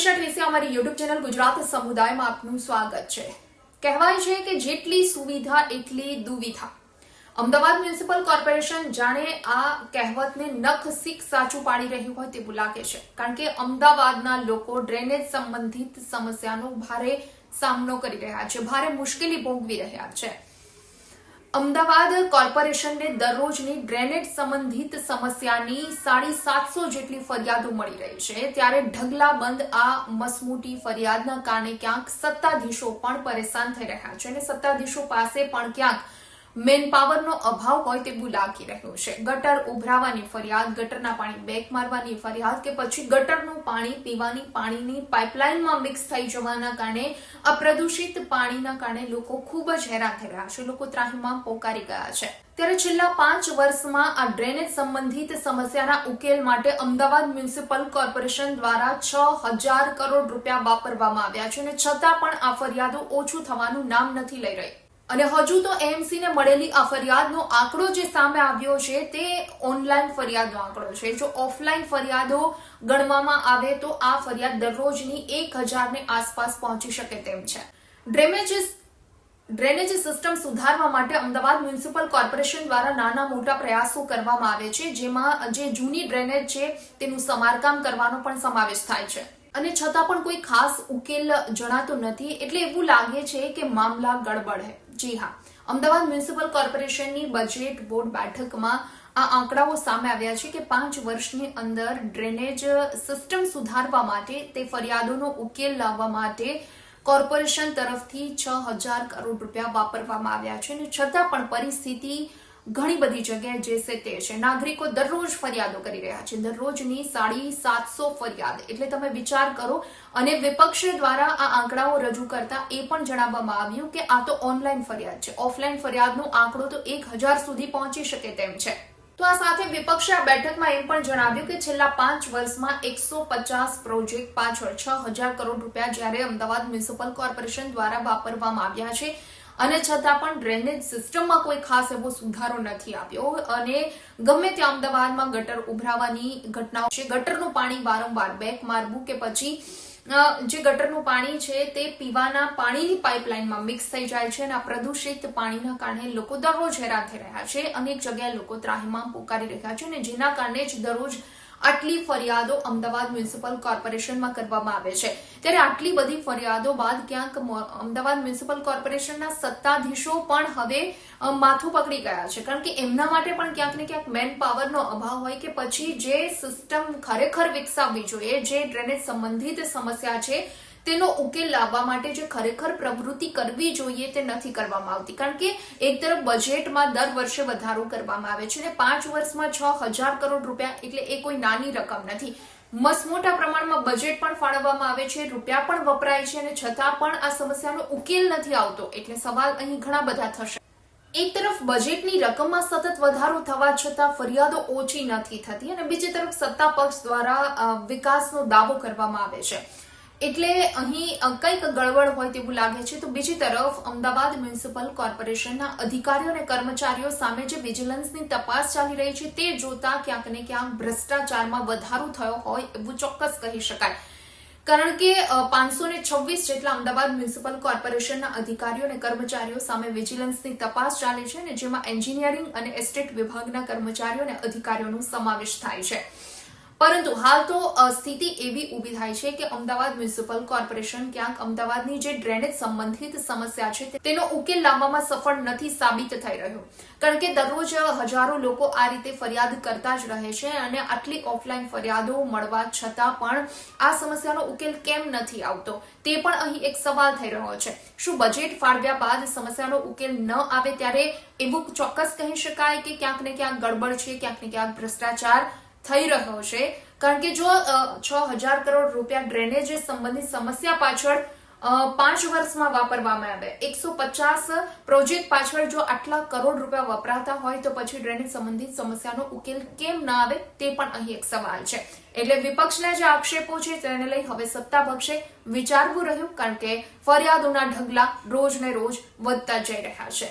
સમીક્ષા ટ્રેસી અમારી YouTube channel Gujarat સમુદાયમાં આપનું સ્વાગત છે. કહેવાય છે કે જેટલી સુવિધા, એટલી દુવિધા. અમદાવાદ મ્યુનિસિપલ કોર્પોરેશન જાણે આ કહેવતને નખ શીખ સાચું પાડી રહ્યું હોય તેવું લાગે છે. કારણ કે અમદાવાદના લોકો ડ્રેનેજ સંબંધિત સમસ્યાનો ભારે સામનો કરી રહ્યા છે. ભારે મુશ્કેલી ભોગવી રહ્યા છે. અમદાવાદ કોર્પોરેશનને દરરોજની ડ્રેનેજ સંબંધિત સમસ્યાની સાડી સાતસો જેટલી ફરિયાદો મળી રહી છે. ત્યારે ઢગલા બંધ આ મસમૂટી ફરિયાદના કારણે ક્યાંક સત્તાધીશો પણ પરેશાન થઈ રહ્યા છે અને સત્તાધીશો પાસે પણ ક્યાંક મેન પાવરનો અભાવ હોય તેવું લાગી રહ્યું છે. ગટર ઉભરાવાની ફરિયાદ, ગટરના પાણી બેક મારવાની ફરિયાદ કે પછી ગટરનું પાણી પીવાની પાણીની પાઇપલાઇનમાં મિક્સ થઈ જવાના કારણે આ પ્રદૂષિત પાણીના કારણે લોકો ખૂબ જ હેરાન થઈ રહ્યા છે. લોકો ત્રાહીમાં પોકારી ગયા છે. ત્યારે છેલ્લા પાંચ વર્ષમાં આ ડ્રેનેજ સંબંધિત સમસ્યાના ઉકેલ માટે અમદાવાદ મ્યુનિસિપલ કોર્પોરેશન દ્વારા છ હજાર કરોડ રૂપિયા વાપરવામાં આવ્યા છે અને છતાં પણ આ ફરિયાદો ઓછું થવાનું નામ નથી લઈ રહી. અને હજુ તો એમસીને મળેલી આ ફરિયાદનો આંકડો જે સામે આવ્યો છે તે ઓનલાઈન ફરિયાદનો આંકડો છે. જો ઓફલાઈન ફરિયાદો ગણવામાં આવે તો આ ફરિયાદ દરરોજની એક હજારની આસપાસ પહોંચી શકે તેમ છે. ડ્રેમેજીસ ડ્રેનેજ સિસ્ટમ સુધારવા માટે અમદાવાદ મ્યુનિસિપલ કોર્પોરેશન દ્વારા નાના મોટા પ્રયાસો કરવામાં આવે છે, જેમાં જે જૂની ડ્રેનેજ છે તેનું સમારકામ કરવાનો પણ સમાવેશ થાય છે. અને છતાં પણ કોઈ ખાસ ઉકેલ જણાતો નથી, એટલે એવું લાગે છે કે મામલા ગડબડ હે. જી હા. અમદાવાદ મ્યુનિસિપલ કોર્પોરેશનની બજેટ બોર્ડ બેઠકમાં આ આંકડાઓ સામે આવ્યા છે કે પાંચ વર્ષની અંદર ડ્રેનેજ સિસ્ટમ સુધારવા માટે તે ફરિયાદોનો ઉકેલ લાવવા માટે કોર્પોરેશન તરફથી છ હજાર કરોડ રૂપિયા વાપરવામાં આવ્યા છે અને છતાં પણ પરિસ્થિતિ ઘણી બધી જગ્યાએ જે છે તે છે. નાગરિકો દરરોજ ફરિયાદો કરી રહ્યા છે. દરરોજની સાડી સાતસો ફરિયાદ. એટલે તમે વિચાર કરો, અને વિપક્ષ દ્વારા આ આંકડાઓ રજૂ કરતા એ પણ જણાવવામાં આવ્યું કે આ તો ઓનલાઈન ફરિયાદ છે. ઓફલાઈન ફરિયાદનો આંકડો તો એક હજાર સુધી પહોંચી શકે તેમ છે. તો આ સાથે વિપક્ષે આ બેઠકમાં એમ પણ જણાવ્યું કે છેલ્લા પાંચ વર્ષમાં એકસો પચાસ પ્રોજેક્ટ પાછળ છ હજાર કરોડ રૂપિયા જ્યારે અમદાવાદ મ્યુનિસિપલ કોર્પોરેશન દ્વારા વાપરવામાં આવ્યા છે અને છતાં પણ ડ્રેનેજ સિસ્ટમમાં કોઈ ખાસ એવો સુધારો નથી આવ્યો. અને ગમે ત્યાં અમદાવાદમાં ગટર ઉભરાવાની ઘટનાઓ છે, ગટરનું પાણી વારંવાર બેક મારવું કે પછી જે ગટરનું પાણી છે તે પીવાના પાણીની પાઇપલાઇનમાં મિક્સ થઈ જાય છે અને આ પ્રદૂષિત પાણીના કારણે લોકો દરરોજ હેરાન થઈ રહ્યા છે. અનેક જગ્યાએ લોકો ત્રાહીમાં પોકારી રહ્યા છે અને જેના કારણે જ દરરોજ આટલી ફરિયાદો અમદાવાદ મ્યુનિસિપલ કોર્પોરેશનમાં કરવામાં આવે છે. ત્યારે આટલી બધી ફરિયાદો બાદ ક્યાંક અમદાવાદ મ્યુનિસિપલ કોર્પોરેશનના સત્તાધીશો પણ હવે માથું પકડી ગયા છે. કારણ કે એમના માટે પણ ક્યાંક ને ક્યાંક મેન પાવરનો અભાવ હોય કે પછી જે સિસ્ટમ ખરેખર વિકસાવવી જોઈએ, જે ડ્રેનેજ સંબંધિત સમસ્યા છે તેનો ઉકેલ લાવવા માટે જે ખરેખર પ્રવૃત્તિ કરવી જોઈએ તે નથી કરવામાં આવતી. કારણ કે એક તરફ બજેટમાં દર વર્ષે વધારો કરવામાં આવે છે અને પાંચ વર્ષમાં છ હજાર કરોડ રૂપિયા એટલે એ કોઈ નાની રકમ નથી. મસમોટા પ્રમાણમાં બજેટ પણ ફાળવવામાં આવે છે, રૂપિયા પણ વપરાય છે અને છતાં પણ આ સમસ્યાનો ઉકેલ નથી આવતો. એટલે સવાલ અહીં ઘણા બધા થશે. એક તરફ બજેટની રકમમાં સતત વધારો થવા છતાં ફરિયાદો ઓછી નથી થતી અને બીજી તરફ સત્તા પક્ષ દ્વારા વિકાસનો દાવો કરવામાં આવે છે. એટલે અહીં કંઈક ગડબડ હોય તેવું લાગે છે. તો બીજી તરફ, અમદાવાદ મ્યુનિસિપલ કોર્પોરેશનના અધિકારીઓ અને કર્મચારીઓ સામે જે વિજિલન્સની તપાસ ચાલી રહી છે, તે જોતા ક્યાંક ને ક્યાંક ભ્રષ્ટાચારમાં વધારો થયો હોય એવું ચોક્કસ કહી શકાય. કારણ કે પાંચસો ને છવ્વીસ જેટલા અમદાવાદ મ્યુનિસિપલ કોર્પોરેશનના અધિકારીઓ અને કર્મચારીઓ સામે વિજિલન્સની તપાસ ચાલે છે અને જેમાં એન્જિનિયરિંગ અને એસ્ટેટ વિભાગના કર્મચારીઓ અને અધિકારીઓનો સમાવેશ થાય છે. પરંતુ હાલ તો સ્થિતિ એવી ઊભી થાય છે કે અમદાવાદ મ્યુનિસિપલ કોર્પોરેશન ક્યાંક અમદાવાદની જે ડ્રેનેજ સંબંધિત સમસ્યા છે, તેનો ઉકેલ લાવવામાં સફળ નથી સાબિત થઈ રહ્યો. કારણ કે દરરોજ હજારો લોકો આ રીતે ફરિયાદ કરતા જ રહે છે અને આટલી ઓફલાઈન ફરિયાદો મળવા છતાં પણ આ સમસ્યાનો ઉકેલ કેમ નથી આવતો, તે પણ અહીં એક સવાલ થઈ રહ્યો છે. શું બજેટ ફાળવ્યા બાદ સમસ્યાનો ઉકેલ ન આવે ત્યારે એવું ચોક્કસ કહી શકાય કે ક્યાંક ને ક્યાંક ગડબડ છે, ક્યાંક ને ક્યાંક ભ્રષ્ટાચાર? થઈ રહ્યો છે. કારણ કે જો છ હજાર કરોડ રૂપિયા ડ્રેનેજ સંબંધિત સમસ્યા પાછળ પાંચ વર્ષમાં વાપરવામાં આવે એકસો પચાસ પ્રોજેક્ટ પાછળ જો આટલા કરોડ રૂપિયા વપરાતા હોય તો પછી ડ્રેનેજ સંબંધિત સમસ્યાનો ઉકેલ કેમ ન આવે તે પણ અહીં એક સવાલ છે. એટલે વિપક્ષના જે આક્ષેપો છે તેને લઈ હવે સત્તા પક્ષે વિચારવું રહ્યું કારણ કે ફરિયાદોના ઢગલા રોજ ને રોજ વધતા જઈ રહ્યા છે.